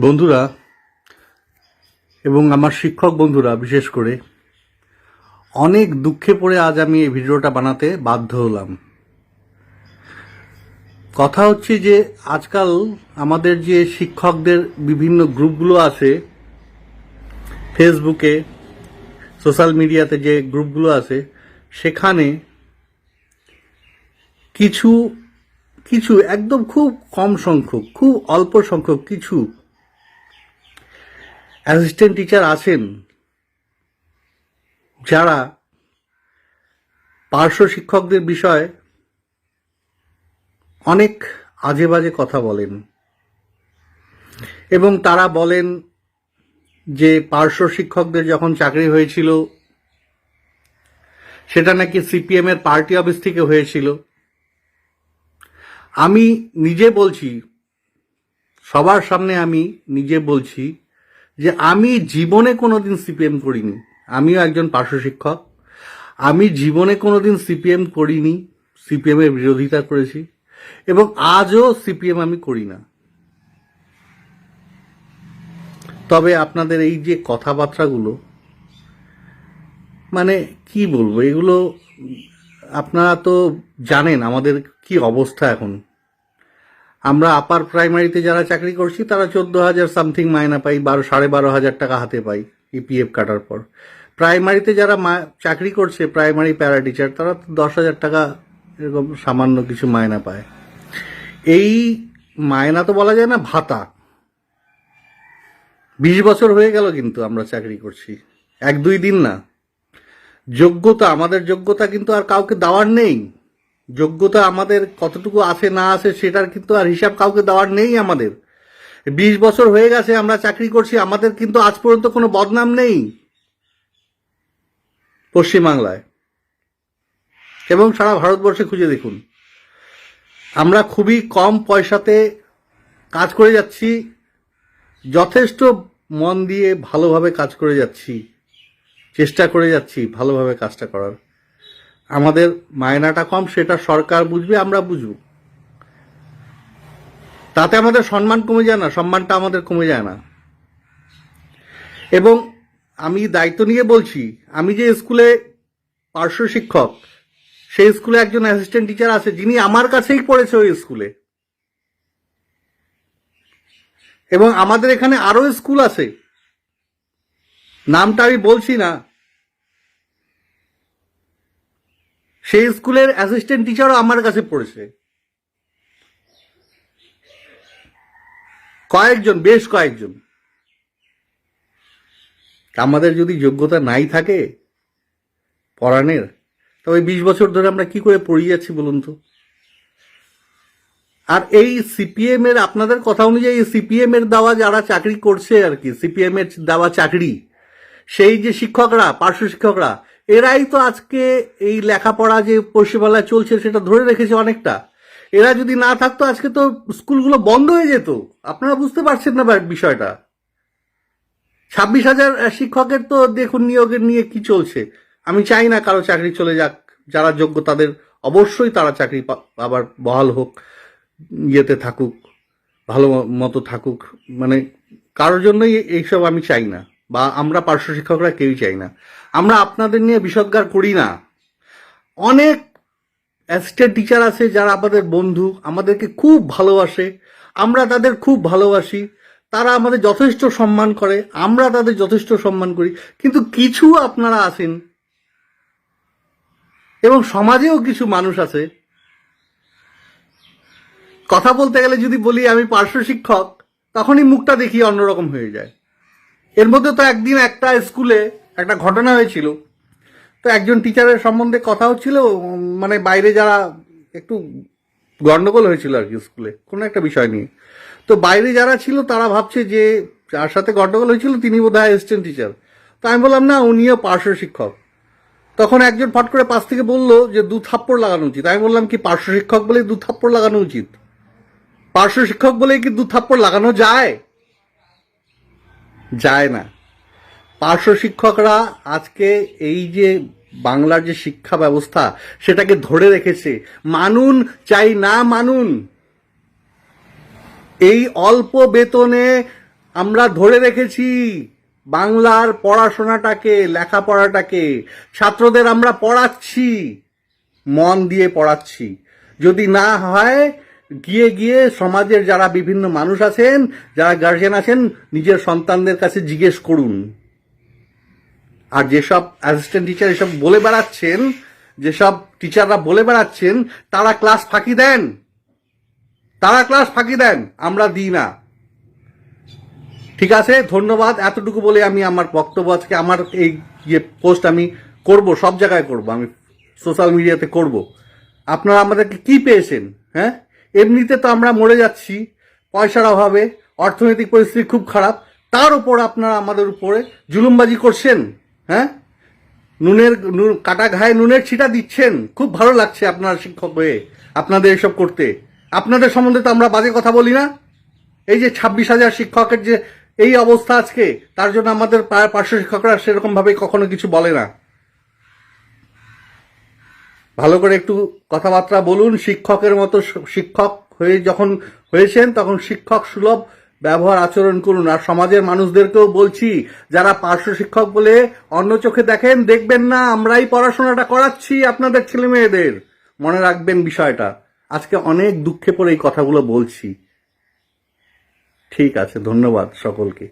বন্ধুরা এবং আমার শিক্ষক বন্ধুরা, বিশেষ করে, অনেক দুঃখে পড়ে আজ আমি এই ভিডিওটা বানাতে বাধ্য হলাম। কথা হচ্ছে যে, আজকাল আমাদের যে শিক্ষকদের বিভিন্ন গ্রুপগুলো আছে, ফেসবুকে, সোশ্যাল মিডিয়াতে যে গ্রুপগুলো আছে, সেখানে কিছু কিছু, একদম খুব কম সংখ্যক, খুব অল্প সংখ্যক কিছু অ্যাসিস্ট্যান্ট টিচার আছেন, যারা পার্শ্ব শিক্ষকদের বিষয়ে অনেক আজে বাজে কথা বলেন। এবং তারা বলেন যে পার্শ্ব শিক্ষকদের যখন চাকরি হয়েছিল, সেটা নাকি সিপিএম এর পার্টি অফিস থেকে হয়েছিল। আমি নিজে বলছি, সবার সামনে আমি নিজে বলছি যে আমি জীবনে কোনোদিন সিপিএম করিনি। আমিও একজন পার্শ্ব শিক্ষক। আমি জীবনে কোনোদিন সিপিএম করিনি, সিপিএম এর বিরোধিতা করেছি, এবং আজও সিপিএম আমি করি না। তবে আপনাদের এই যে কথাবার্তাগুলো মানে কি বলব, এগুলো আপনারা তো জানেন আমাদের কি অবস্থা এখন। আমরা আপার প্রাইমারিতে যারা চাকরি করছি, তারা চোদ্দ হাজার সামথিং মায়না পাই, বারো, সাড়ে বারো হাজার টাকা হাতে পাই ইপিএফ কাটার পর। প্রাইমারিতে যারা চাকরি করছে প্রাইমারি প্যারা টিচার তারা তো দশ হাজার টাকা এরকম সামান্য কিছু মায়না পায়। এই মায়না তো বলা যায় না, ভাতা। বিশ বছর হয়ে গেল কিন্তু আমরা চাকরি করছি। এক দুই দিন না। যোগ্যতা, আমাদের যোগ্যতা কিন্তু আর কাউকে দেওয়ার নেই। যোগ্যতা আমাদের কতটুকু আছে, না আছে, সেটার কিন্তু আর হিসাব কাউকে দেওয়ার নেই আমাদের। বিশ বছর হয়ে গেছে, আমরা চাকরি করছি, আমাদের কিন্তু আজ পর্যন্ত কোনো বদনাম নেই পশ্চিমবাংলায়। এবং সারা ভারতবর্ষে খুঁজে দেখুন। আমরা খুবই কম পয়সাতে কাজ করে যাচ্ছি, যথেষ্ট মন দিয়ে ভালোভাবে কাজ করে যাচ্ছি, চেষ্টা করে যাচ্ছি ভালোভাবে কাজটা করার। আমাদের মায়নাটা কম, সেটা সরকার বুঝবে, আমরা বুঝব। তাতে আমাদের সম্মান কমে যায় না, সম্মানটা আমাদের কমে যায় না। এবং আমি দায়িত্ব নিয়ে বলছি, আমি যে স্কুলে পার্শ্ব শিক্ষক, সেই স্কুলে একজন অ্যাসিস্ট্যান্ট টিচার আছে, যিনি আমার কাছেই পড়েছে ওই স্কুলে। এবং আমাদের এখানে আরও স্কুল আছে। নামটা আমি বলছি না সেই স্কুলের অ্যাসিস্ট্যান্ট টিচারও আমার কাছে পড়েছে। কয়েকজন, বেশ কয়েকজন। আমাদের যদি যোগ্যতা নাই থাকে পড়ানের তবে বিশ বছর ধরে আমরা কি করে পড়িয়ে যাচ্ছি বলুন তো? আর এই সিপিএম এর, আপনাদের কথা অনুযায়ী সিপিএম এর দেওয়া যারা চাকরি করছে আর কি সিপিএম এর দেওয়া চাকরি, সেই যে শিক্ষকরা, পার্শ্ব শিক্ষকরা এরাই তো আজকে এই লেখাপড়া যে পশ্চিমবাংলায় চলছে সেটা ধরে রেখেছে অনেকটা। এরা যদি না থাকতো, আজকে তো স্কুলগুলো বন্ধ হয়ে যেত। আপনারা বুঝতে পারছেন না বিষয়টা। ছাব্বিশ হাজার শিক্ষকের তো দেখুন নিয়োগের নিয়ে কি চলছে। আমি চাই না কারও চাকরি চলে যাক। যারা যোগ্য তাদের অবশ্যই তারা চাকরি আবার বহাল হোক, ইয়েতে থাকুক, ভালো মতো থাকুক। মানে কারোর জন্যই এইসব আমি চাই না। বা আমরা পার্শ্ব শিক্ষকরা কেউই চাই না। আমরা আপনাদের নিয়ে বিষদগার করি না। অনেক অ্যাসিস্ট্যান্ট টিচার আছে যারা আমাদের বন্ধু, আমাদেরকে খুব ভালোবাসে। আমরা তাদের খুব ভালোবাসি। তারা আমাদের যথেষ্ট সম্মান করে। আমরা তাদের যথেষ্ট সম্মান করি। কিন্তু কিছু আপনারা আছেন এবং সমাজেও কিছু মানুষ আছে। কথা বলতে গেলে যদি বলি আমি পার্শ্ব শিক্ষক, তখনই মুখটা দেখি অন্যরকম হয়ে যায়। এর মধ্যে তো একদিন একটা স্কুলে একটা ঘটনা হয়েছিল। তো একজন টিচারের সম্বন্ধে কথা হচ্ছিল মানে বাইরে যারা একটু গন্ডগোল হয়েছিল আর কি স্কুলে, কোনো একটা বিষয় নিয়ে। তো বাইরে যারা ছিল, তারা ভাবছে যে যার সাথে গন্ডগোল হয়েছিল, তিনি বোধ হয় অ্যাসিস্ট্যান্ট টিচার তো আমি বললাম, না, উনিও পার্শ্ব শিক্ষক। তখন একজন ফট করে পাশ থেকে বলল যে, দু থাপ্পড় লাগানো উচিত। আমি বললাম, কি পার্শ্ব শিক্ষক বলে দু থাপ্পড় লাগানো উচিত? পার্শ্ব শিক্ষক বলে কি দু থাপ্পড় লাগানো যায়? যায় না। পার্শ্ব শিক্ষকরা আজকে এই যে বাংলার যে শিক্ষা ব্যবস্থা, সেটাকে ধরে রেখেছে। মানুন চাই না মানুন। এই অল্প বেতনে আমরা ধরে রেখেছি বাংলার পড়াশোনাটাকে, লেখাপড়াটাকে। ছাত্রদের আমরা পড়াচ্ছি, মন দিয়ে পড়াচ্ছি। যদি না হয় গিয়ে গিয়ে সমাজের যারা বিভিন্ন মানুষ আছেন, যারা গার্জেন আছেন, নিজের সন্তানদের কাছে জিজ্ঞেস করুন। আর যেসব অ্যাসিস্ট্যান্ট টিচার এসব বলে বেড়াচ্ছেন, যেসব টিচাররা বলে বেড়াচ্ছেন, তারা ক্লাস ফাঁকি দেন। তারা ক্লাস ফাঁকি দেন, আমরা দিই না। ঠিক আছে, ধন্যবাদ। এতটুকু বলে আমি আমার বক্তব্য আজকে, আমার এই যে পোস্ট আমি করব, সব জায়গায় করব, আমি সোশ্যাল মিডিয়াতে করব। আপনারা আমাদেরকে কি পেয়েছেন হ্যাঁ? এমনিতে তো আমরা মরে যাচ্ছি, পয়সার অভাবে, অর্থনৈতিক পরিস্থিতি খুব খারাপ, তার উপর আপনারা আমাদের উপরে জুলুমবাজি করছেন হ্যাঁ? নুনের নুন- কাটা ঘায়ে নুনের ছিটা দিচ্ছেন, খুব ভালো লাগছে আপনার শিক্ষক হয়ে, আপনাদের এসব করতে। আপনাদের সম্বন্ধে তো আমরা বাজে কথা বলি না। এই যে ছাব্বিশ হাজার শিক্ষকের যে এই অবস্থা আজকে, তার জন্য আমাদের পার্শ্ব শিক্ষকরা সেরকম ভাবে কখনো কিছু বলে না। ভালো করে একটু কথাবার্তা বলুন। শিক্ষকের মতো শিক্ষক হয়ে যখন হয়েছেন, তখন শিক্ষক সুলভ ব্যবহার আচরণ করুন। আর সমাজের মানুষদেরকেও বলছি, যারা পার্শ্ব শিক্ষক বলে অন্য চোখে দেখেন, দেখবেন না, আমরাই পড়াশোনাটা করাচ্ছি আপনাদের ছেলে মেয়েদের মনে রাখবেন বিষয়টা। আজকে অনেক দুঃখে পড়ে এই কথাগুলো বলছি। ঠিক আছে, ধন্যবাদ সকলকে।